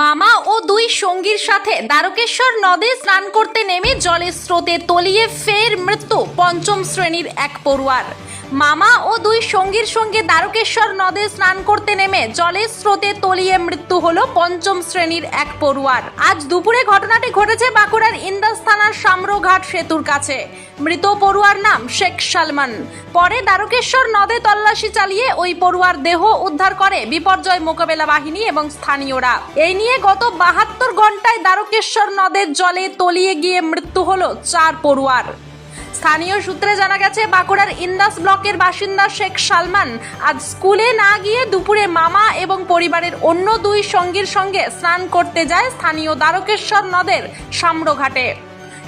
মামা ও দুই সঙ্গীর সাথে দ্বারকেশ্বর নদে স্নান করতে নেমে জলের স্রোতে তলিয়ে ফের মৃত্যু পঞ্চম শ্রেণির এক পড়ুয়ার। মামা ও দুই সঙ্গীর সঙ্গে দ্বারকেশ্বর নদে স্নান করতে নেমে জলের স্রোতে তলিয়ে মৃত্যু হলো পঞ্চম শ্রেণির এক পড়ুয়ার। আজ দুপুরে ঘটনাটি ঘটেছে বাঁকুড়ার ইন্দাস থানার সামরঘাট সেতুর কাছে। মৃত পড়ুয়ার নাম শেখ সালমান। পরে দ্বারকেশ্বর নদে তল্লাশি চালিয়ে ওই পড়ুয়ার দেহ উদ্ধার করে বিপর্যয় মোকাবেলা বাহিনী এবং স্থানীয়রা। এই নিয়ে গত বাহাত্তর ঘন্টায় দ্বারকেশ্বর নদের জলে তলিয়ে গিয়ে মৃত্যু হলো চার পড়ুয়ার। স্থানীয় সূত্রে জানা গেছে, বাঁকুড়ার ইন্দাস ব্লকের বাসিন্দা শেখ সালমান আজ স্কুলে না গিয়ে দুপুরে মামা এবং পরিবারের অন্য দুই সঙ্গীর সঙ্গে স্নান করতে যায় স্থানীয় দ্বারকেশ্বর নদের সাম্রঘাটে।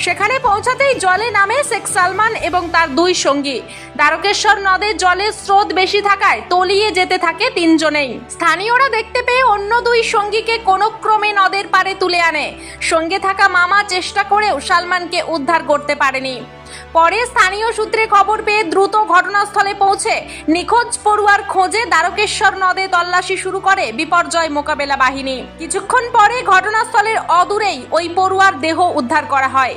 সেখানে পৌঁছাতেই জলে নামে শেখ সালমান এবং তার দুই সঙ্গী। দ্বারকেশ্বর নদে জলের স্রোত বেশি থাকায় তলিয়ে যেতে থাকে তিনজনেই। স্থানীয়রা দেখতে পেয়ে অন্য দুই সঙ্গীকে কোনো ক্রমে নদের পারে তুলে আনে। সঙ্গে থাকা মামা চেষ্টা করেও সালমানকে উদ্ধার করতে পারেনি। পরে স্থানীয় সূত্রে খবর পেয়ে দ্রুত ঘটনাস্থলে পৌঁছে নিখোঁজ পড়ুয়ার খোঁজে দ্বারকেশ্বর নদে তল্লাশি শুরু করে বিপর্যয় মোকাবেলা বাহিনী। কিছুক্ষণ পরে ঘটনাস্থলের অদূরেই ওই পড়ুয়ার দেহ উদ্ধার করা হয়।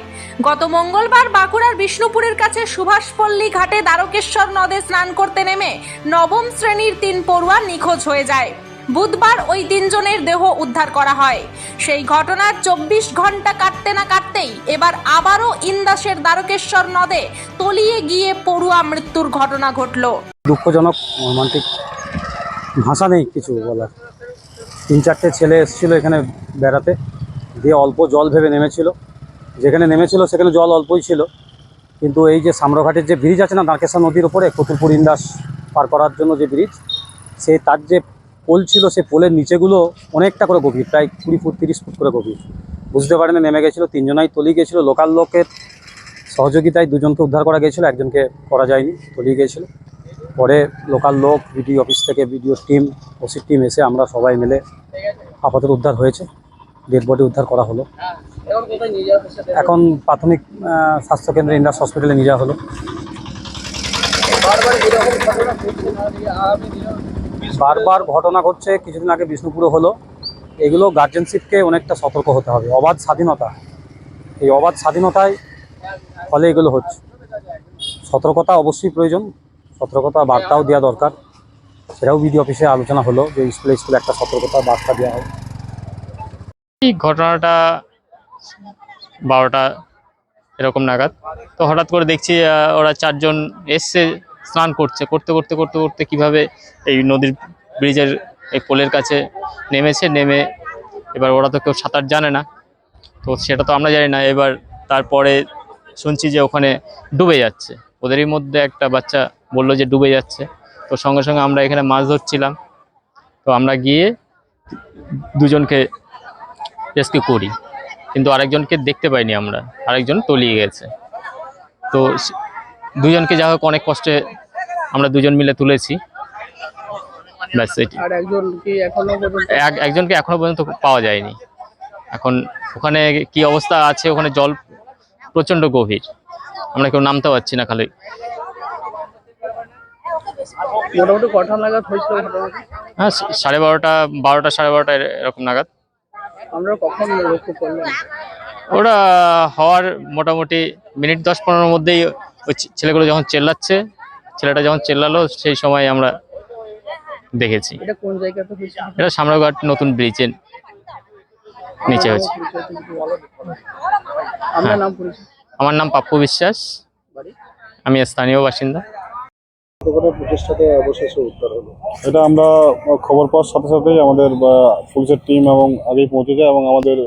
গত মঙ্গলবার বাঁকুড়ার বিষ্ণুপুরের কাছে সুভাষপল্লী ঘাটে দ্বারকেশ্বর নদে স্নান করতে নেমে নবম শ্রেণির তিন পড়ুয়া নিখোঁজ হয়ে যায়। বুধবার ওই তিনজনের দেহ উদ্ধার করা হয়। সেই ঘটনার চব্বিশ ঘণ্টা কাটতে না কাটতেই এবার আবারও ইন্দাসের দ্বারকেশ্বর নদে তলিয়ে গিয়ে পড়ুয়া মৃত্যুর ঘটনা ঘটল। দুঃখজনক মর্মান্তিক ভাষা নেই কিছু বলার। তিন চারটে ছেলে এসেছিল এখানে বেড়াতে। দিয়ে অল্প জল ভেবে নেমেছিল। যেখানে নেমেছিল সেখানে জল অল্পই ছিল। কিন্তু এই যে সাম্রঘাটের যে ব্রিজ আছে না দাঁকেশ্বর নদীর ওপরে কতুলপুর ইন্দাস পার করার জন্য যে ব্রিজ সেই তার যে পোল ছিল, সেই পোলের নিচেগুলো অনেকটা করে গভীর, প্রায় কুড়ি ফুট, তিরিশ ফুট করে গভীর। বুঝতে পারেনি, নেমে গেছিল, তিনজনাই তলিয়ে গেছিল লোকাল লোকের সহযোগিতায় দুজনকে উদ্ধার করা গিয়েছিল একজনকে করা যায়নি তলিয়ে গিয়েছিল পরে লোকাল লোক বিডিও অফিস থেকে বিডিও টিম ওসির টিম এসে আমরা সবাই মিলে আপাতত উদ্ধার হয়েছে ডেড বডি উদ্ধার করা হলো। এখন প্রাথমিক স্বাস্থ্যকেন্দ্রে ইন্ডাস হসপিটালে নিয়ে যাওয়া হলো। বারবার ঘটনা ঘটছে, কিছুদিন আগে বিষ্ণুপুরে হলো। এগুলো গার্জেনশিপকে অনেকটা সতর্ক হতে হবে। অবাধ স্বাধীনতা। এই অবাধ স্বাধীনতায় ফলে এগুলো হচ্ছে। সতর্কতা অবশ্যই প্রয়োজন। সতর্কতা বার্তাও দেওয়া দরকার। সেটাও বিডি অফিসে আলোচনা হলো যে স্কুলে স্কুলে একটা সতর্কতা বার্তা দেওয়া হয় এই ঘটনাটা বারোটা এরকম নাগাদ। তো হঠাৎ করে দেখছি ওরা চারজন এসছে স্নান করছে, করতে করতে করতে করতে কীভাবে এই নদীর ব্রিজের এই পোলের কাছে নেমেছে, নেমে এবার ওরা তো কেউ সাঁতার জানে না। তো সেটা তো আমরা জানি না, এবার তারপরে শুনছি যে ওখানে ডুবে যাচ্ছে। ওদেরই মধ্যে একটা বাচ্চা বলল যে ডুবে যাচ্ছে। তো সঙ্গে সঙ্গে আমরা এখানে মাছ ধরছিলাম। তো আমরা গিয়ে দুজনকে রেস্কিউ করি। কিন্তু আরেকজনকে দেখতে পাইনি আমরা, আরেকজন তলিয়ে গেছে। তো দুজনকে যা হোক অনেক কষ্টে আমরা দুজন মিলে তুলেছি। ব্যাস এটি একজনকে এখনও পর্যন্ত পাওয়া যায়নি। এখন ওখানে কি অবস্থা আছে? ওখানে জল প্রচণ্ড গভীর। আমরা কেউ নামতে পারছি না খালি। মোটামুটি কঠোর নাগাদ হয়েছিল হ্যাঁ সাড়ে বারোটা বারোটা সাড়ে বারোটা এরকম নাগাদ। আমরা কখন লক্ষ্য করলাম? ওরা হওয়ার মোটামুটি মিনিট দশ পনেরোর মধ্যেই ওই ছেলেগুলো যখন চেল্লাচ্ছে ছেলেটা যখন চেল্লালো সেই সময় আমরা দেখেছি। এটা সামরাঘাট নতুন ব্রিজের নিচে হয়েছে। পরিচয়? আমার নাম পাপ্পু বিশ্বাস। আমি স্থানীয় বাসিন্দা। এটা আমরা খবর পাওয়ার সাথে সাথেই আমাদের পুলিশের টিম এবং আগেই পৌঁছে যায় এবং আমাদের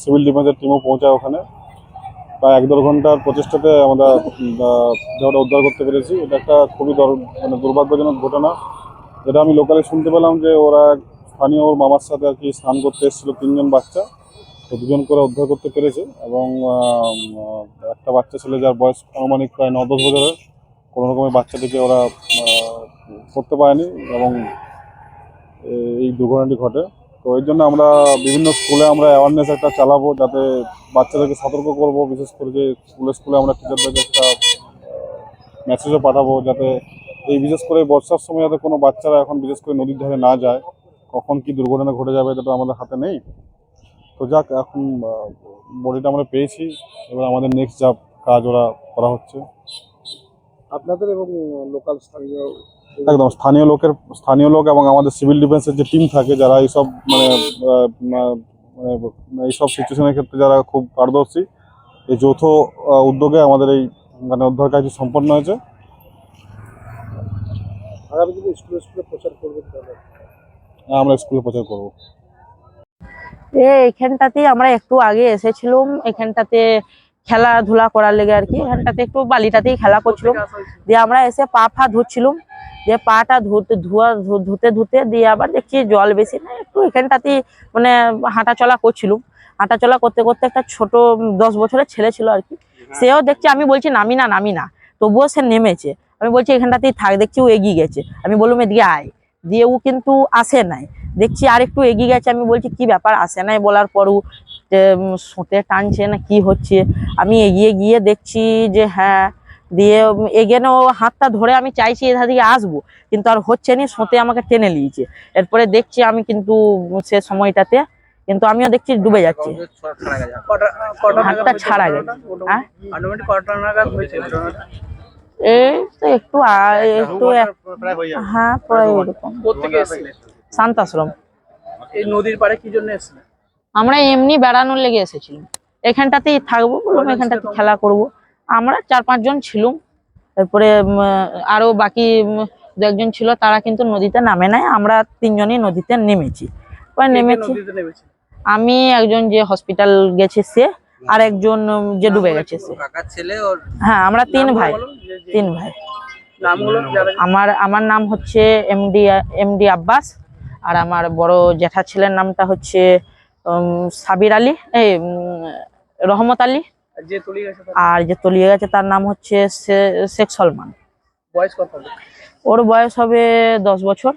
সিভিল ডিফেন্সের টিমও পৌঁছায় ওখানে। প্রায় এক দেড় ঘণ্টার প্রচেষ্টাতে আমরা দেহটা উদ্ধার করতে পেরেছি। এটা একটা খুবই মানে দুর্ভাগ্যজনক ঘটনা। যেটা আমি লোকালে শুনতে পেলাম যে ওরা স্থানীয় ওর মামার সাথে আর কি স্নান করতে এসেছিল, তিনজন বাচ্চা। তো দুজন করে উদ্ধার করতে পেরেছে এবং একটা বাচ্চা ছেলে যার বয়স আনুমানিক প্রায় ন দশ বছরের, কোনো রকমের বাচ্চাটিকে ওরা করতে পারেনি এবং এই দুর্ঘটনাটি ঘটে। তো এর জন্য আমরা বিভিন্ন স্কুলে আমরা অ্যাওয়ারনেস একটা চালাবো যাতে বাচ্চাদেরকে সতর্ক করব, বিশেষ করে যে স্কুলে স্কুলে আমরা টিচারদেরকে একটা মেসেজও পাঠাবো যাতে এই বিশেষ করে বর্ষার সময় যাতে কোনো বাচ্চারা এখন বিশেষ করে নদীর ধারে না যায়, কখন কি দুর্ঘটনা ঘটে যাবে এটা তো আমাদের হাতে নেই। তো যাক, এখন বডিটা আমরা পেয়েছি, এবার আমাদের নেক্সট যা কাজ ওরা করা হচ্ছে। আপনাদের এবং লোকাল স্থানীয় একদম। স্থানীয় লোকের স্থানীয় লোক এবং আমাদের সিভিল ডিফেন্সের যে টিম থাকে যারা এইসব মানে মানে এইসব সিচুয়েশনের ক্ষেত্রে যারা খুব পারদর্শী এই যৌথ উদ্যোগে আমাদের এই মানে উদ্ধার কাজটি সম্পন্ন হয়েছে। আগামী দিনে স্কুলে স্কুলে প্রচার করবেন আমরা স্কুলে প্রচার করব। আমরা একটু আগে এসেছিলাম। এখানটাতে খেলাধুলা করার লেগে আর কি। এখানটাতে একটু বালিটাতেই খেলা করছিলাম। দিয়ে আমরা এসে পা ফা ধুচ্ছিলাম। দিয়ে পাটা ধুতে, ধোয়া ধুতে ধুতে দিয়ে আবার দেখছি জল বেশি না, একটু এখানটাতেই মানে হাঁটা চলা করছিলাম। হাঁটা চলা করতে করতে একটা ছোট দশ বছরের ছেলে ছিল আর কি। সেও দেখছি, আমি বলছি, নামি না নামি না। তবুও সে নেমেছে। আমি বলছি, এখানটাতেই থাক, দেখছি ও এগিয়ে গেছে। আমি বললাম, এদিকে আয়। দিয়ে ও কিন্তু আসে নাই। দেখছি আর একটু এগিয়ে গেছে। আমি বলছি, কি ব্যাপার? আসে নাই বলার পরও সোঁতে টানছে না কি হচ্ছে আমি এগিয়ে গিয়ে দেখছি যে হ্যাঁ দিয়ে এগেনে ও হাতটা ধরে আমি চাইছি এধার দিকে আসব কিন্তু আর হচ্ছে না সোঁতে আমাকে টেনে নিয়েছে। এরপরে দেখছি আমি কিন্তু সে সময়টাতে কিন্তু আমিও দেখছি ডুবে যাচ্ছি। হাতটা ছাড়া গেছে। হ্যাঁ? এই তো একটু একটু হ্যাঁ প্রায় ওরকম। শান্তাশ্রম। এই নদীর পাড়ে কি জন্য এসেছিলেন আমরা এমনি বেড়ানোর লেগে এসেছিলাম। এখানটাতেই থাকব বললাম এখানটাতে খেলা করব। আমরা চার পাঁচজন ছিলাম। তারপরে উম, আরও বাকি দু একজন ছিল তারা কিন্তু নদীতে নামে নাই। আমরা তিনজনই নদীতে নেমেছি। নেমেছি। আমি একজন যে হসপিটাল গেছে সে আর একজন যে ডুবে গেছে সে। হ্যাঁ আমরা তিন ভাই। তিন ভাই। নামগুলো আমার আমার নাম হচ্ছে এমডি এমডি আব্বাস। আর আমার বড় জ্যাঠা ছেলের নামটা হচ্ছে সাবির আলী এই রহমত আলী আর যে তলিয়ে গেছে তার নাম হচ্ছে শেখ সলমান। বয়স কত ওর বয়স হবে দশ বছর।